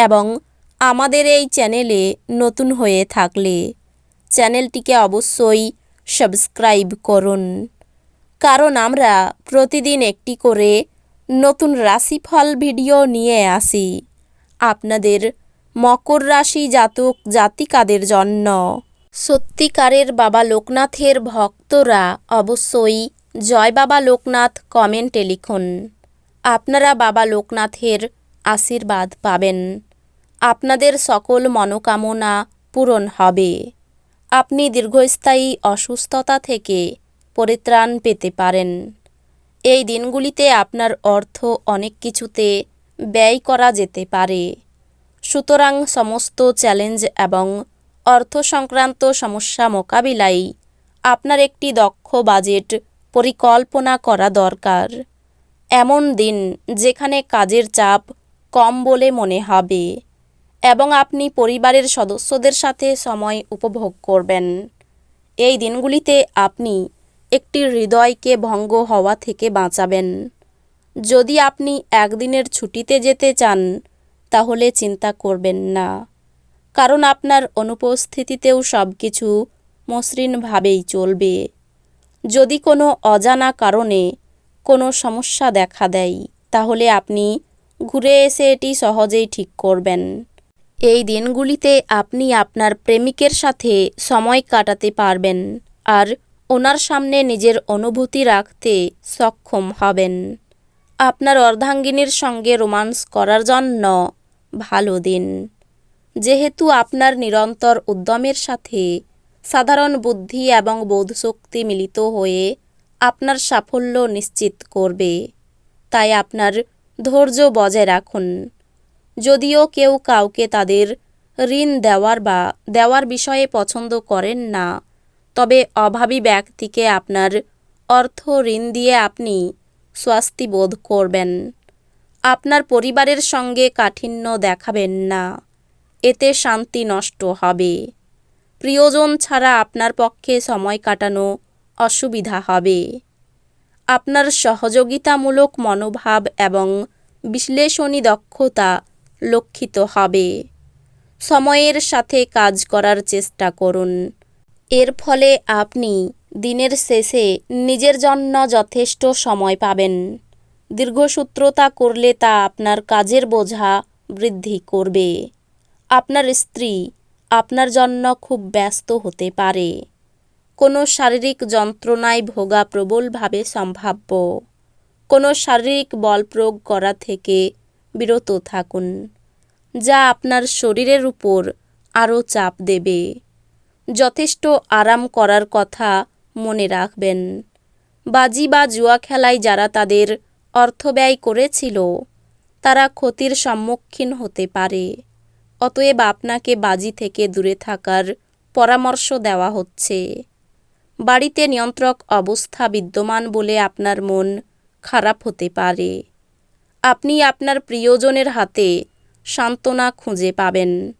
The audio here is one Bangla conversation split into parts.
এবং আমাদের এই চ্যানেলে নতুন হয়ে থাকলে চ্যানেলটিকে অবশ্যই সাবস্ক্রাইব করুন। কারণ আমরা প্রতিদিন একটি করে নতুন রাশিফল ভিডিও নিয়ে আসি আপনাদের মকর রাশি জাতক জাতিকাদের জন্য। সত্যিকারের বাবা লোকনাথের ভক্তরা অবশ্যই জয় বাবা লোকনাথ কমেন্টে লিখুন। আপনারা বাবা লোকনাথের আশীর্বাদ পাবেন। আপনাদের সকল মনোকামনা পূরণ হবে। আপনি দীর্ঘস্থায়ী অসুস্থতা থেকে পরিত্রাণ পেতে পারেন। এই দিনগুলিতে আপনার অর্থ অনেক কিছুতে ব্যয় করা যেতে পারে। সুতরাং সমস্ত চ্যালেঞ্জ এবং অর্থ সংক্রান্ত সমস্যা মোকাবিলায় আপনার একটি দক্ষ বাজেট পরিকল্পনা করা দরকার। এমন দিন যেখানে কাজের চাপ কম বলে মনে হবে। এবং আপনি পরিবারের সদস্যদের সাথে সময় উপভোগ করবেন। এই দিনগুলিতে আপনি একটি হৃদয়কে ভঙ্গ হওয়া থেকে বাঁচাবেন। যদি আপনি একদিনের ছুটিতে যেতে চান, তাহলে চিন্তা করবেন না। কারণ আপনার অনুপস্থিতিতেও সব কিছু মসৃণভাবেই চলবে। যদি কোনো অজানা কারণে কোনো সমস্যা দেখা দেয়, তাহলে আপনি ঘুরে এসে এটি সহজেই ঠিক করবেন। এই দিনগুলিতে আপনি আপনার প্রেমিকের সাথে সময় কাটাতে পারবেন আর ওনার সামনে নিজের অনুভূতি রাখতে সক্ষম হবেন। আপনার অর্ধাঙ্গিনীর সঙ্গে রোমান্স করার জন্য ভালো দিন। যেহেতু আপনার নিরন্তর উদ্যমের সাথে সাধারণ বুদ্ধি এবং বোধশক্তি মিলিত হয়ে আপনার সাফল্য নিশ্চিত করবে, তাই আপনার ধৈর্য বজায় রাখুন। যদিও কেউ কাউকে তাদের ঋণ দেওয়ার বা দেওয়ার বিষয়ে পছন্দ করেন না, তবে অভাবী ব্যক্তিকে আপনার অর্থ ঋণ দিয়ে আপনি স্বস্তি বোধ করবেন। আপনার পরিবারের সঙ্গে কাঠিন্য দেখাবেন না, এতে শান্তি নষ্ট হবে। প্রিয়জন ছাড়া আপনার পক্ষে সময় কাটানো অসুবিধা হবে। আপনার সহযোগিতামূলক মনোভাব এবং বিশ্লেষণী দক্ষতা লক্ষিত হবে। সময়ের সাথে কাজ করার চেষ্টা করুন। এর ফলে আপনি দিনের শেষে নিজের জন্য যথেষ্ট সময় পাবেন। দীর্ঘসূত্রতা করলে তা আপনার কাজের বোঝা বৃদ্ধি করবে। আপনার স্ত্রী আপনার জন্য খুব ব্যস্ত হতে পারে। কোনো শারীরিক যন্ত্রণায় ভোগা প্রবলভাবে সম্ভাব্য। কোনো শারীরিক বল প্রয়োগ করা থেকে বিরত থাকুন, যা আপনার শরীরের উপর আরও চাপ দেবে। যথেষ্ট আরাম করার কথা মনে রাখবেন। বাজি বা জুয়া খেলায় যারা তাদের অর্থ ব্যয় করেছিল, তারা ক্ষতির সম্মুখীন হতে পারে। অতএব আপনাকে বাজি থেকে দূরে থাকার পরামর্শ দেওয়া হচ্ছে। বাড়িতে নিয়ন্ত্রক অবস্থা বিদ্যমান বলে আপনার মন খারাপ হতে পারে। আপনি আপনার প্রিয়জনের হাতে সান্ত্বনা খুঁজে পাবেন।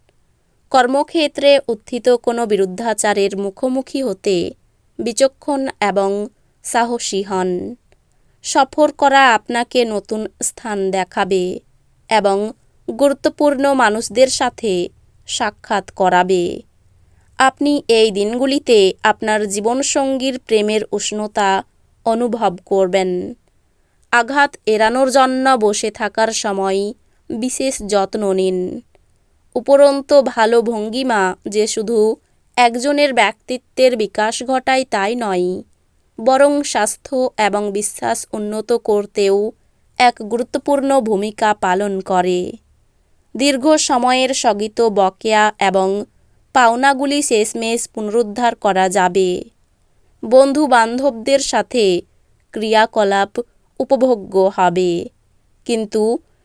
কর্মক্ষেত্রে উত্থিত কোনো বিরুদ্ধাচারের মুখোমুখি হতে বিচক্ষণ এবং সাহসী হন। সফর করা আপনাকে নতুন স্থান দেখাবে এবং গুরুত্বপূর্ণ মানুষদের সাথে সাক্ষাৎ করাবে। আপনি এই দিনগুলিতে আপনার জীবনসঙ্গীর প্রেমের উষ্ণতা অনুভব করবেন। আঘাত এড়ানোর জন্য বসে থাকার সময় বিশেষ যত্ন নিন। উপরন্ত ভালো ভঙ্গিমা যে শুধু একজনের ব্যক্তিত্বের বিকাশ ঘটায় তাই নয়, বরং স্বাস্থ্য এবং বিশ্বাস উন্নত করতেও এক গুরুত্বপূর্ণ ভূমিকা পালন করে। দীর্ঘ সময়ের স্থগিত বকেয়া এবং পাওনাগুলি শেষমেশ পুনরুদ্ধার করা যাবে। বন্ধু বান্ধবদের সাথে ক্রিয়াকলাপ উপভোগ্য হবে। কিন্তু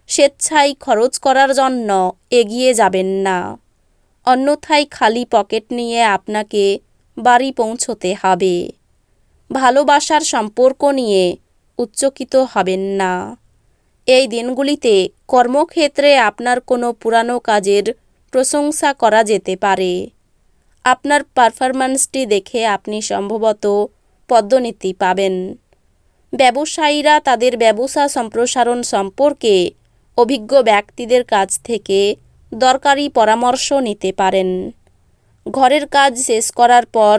স্বেচ্ছায় খরচ করার জন্য এগিয়ে যাবেন না। অন্যথায় খালি পকেট নিয়ে আপনাকে বাড়ি পৌঁছতে হবে। ভালোবাসার সম্পর্ক নিয়ে উচ্চকিত হবেন না। এই দিনগুলিতে কর্মক্ষেত্রে আপনার কোনো পুরানো কাজের প্রশংসা করা যেতে পারে। আপনার পারফরম্যান্সটি দেখে আপনি সম্ভবত পদ্মনীতি পাবেন। ব্যবসায়ীরা তাদের ব্যবসা সম্প্রসারণ সম্পর্কে অভিজ্ঞ ব্যক্তিদের কাছ থেকে দরকারি পরামর্শ নিতে পারেন। ঘরের কাজ শেষ করার পর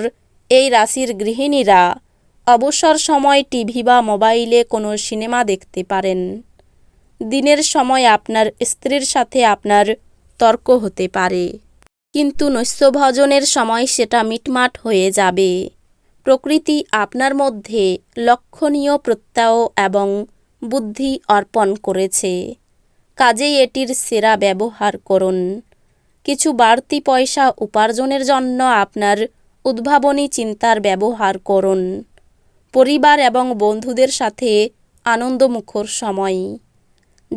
এই রাশির গৃহিণীরা অবসর সময় টিভি বা মোবাইলে কোনো সিনেমা দেখতে পারেন। দিনের সময় আপনার স্ত্রীর সাথে আপনার তর্ক হতে পারে। কিন্তু নৈশভোজনের সময় সেটা মিটমাট হয়ে যাবে। প্রকৃতি আপনার মধ্যে লক্ষণীয় প্রত্যয় এবং বুদ্ধি অর্পণ করেছে। কাজেই এটির সেরা ব্যবহার করুন। কিছু বাড়তি পয়সা উপার্জনের জন্য আপনার উদ্ভাবনী চিন্তার ব্যবহার করুন। পরিবার এবং বন্ধুদের সাথে আনন্দমুখর সময়।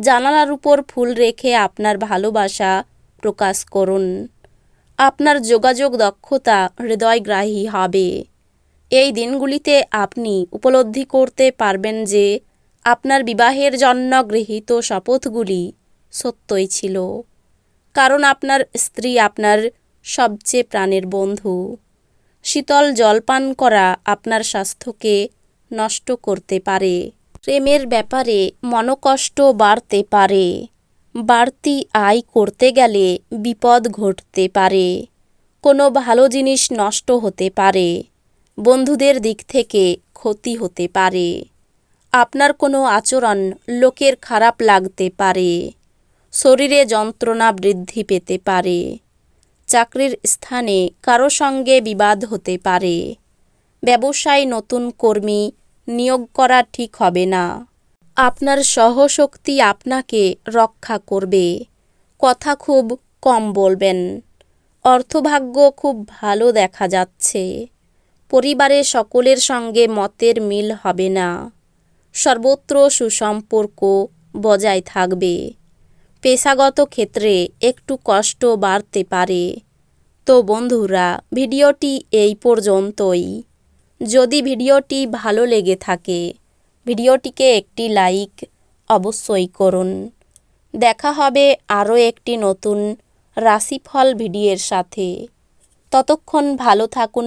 জানালার উপর ফুল রেখে আপনার ভালোবাসা প্রকাশ করুন। আপনার যোগাযোগ দক্ষতা হৃদয়গ্রাহী হবে। এই দিনগুলিতে আপনি উপলব্ধি করতে পারবেন যে আপনার বিবাহের জন্য গৃহীত শপথগুলি সত্যই ছিল। কারণ আপনার স্ত্রী আপনার সবচেয়ে প্রাণের বন্ধু। শীতল জলপান করা আপনার স্বাস্থ্যকে নষ্ট করতে পারে। প্রেমের ব্যাপারে মনকষ্ট বাড়তে পারে। বাড়তি আয় করতে গেলে বিপদ ঘটতে পারে। কোনো ভালো জিনিস নষ্ট হতে পারে। বন্ধুদের দিক থেকে ক্ষতি হতে পারে। আপনার কোনো আচরণ লোকের খারাপ লাগতে পারে। শরীরে যন্ত্রণা বৃদ্ধি পেতে পারে। চাকরির স্থানে কারও সঙ্গে বিবাদ হতে পারে। ব্যবসায় নতুন কর্মী নিয়োগ করা ঠিক হবে না। আপনার সহশক্তি আপনাকে রক্ষা করবে। কথা খুব কম বলবেন। অর্থভাগ্য খুব ভালো দেখা যাচ্ছে। পরিবারে সকলের সঙ্গে মতের মিল হবে না। সর্বত্র সুসম্পর্ক বজায় থাকবে। পেশাগত ক্ষেত্রে একটু কষ্ট বাড়তে পারে। তো বন্ধুরা, ভিডিওটি এই পর্যন্তই। যদি ভিডিওটি ভালো লেগে থাকে, ভিডিওটিকে একটি লাইক অবশ্যই করুন। দেখা হবে আরও একটি নতুন রাশিফল ভিডিওর সাথে। ততক্ষণ ভালো থাকুন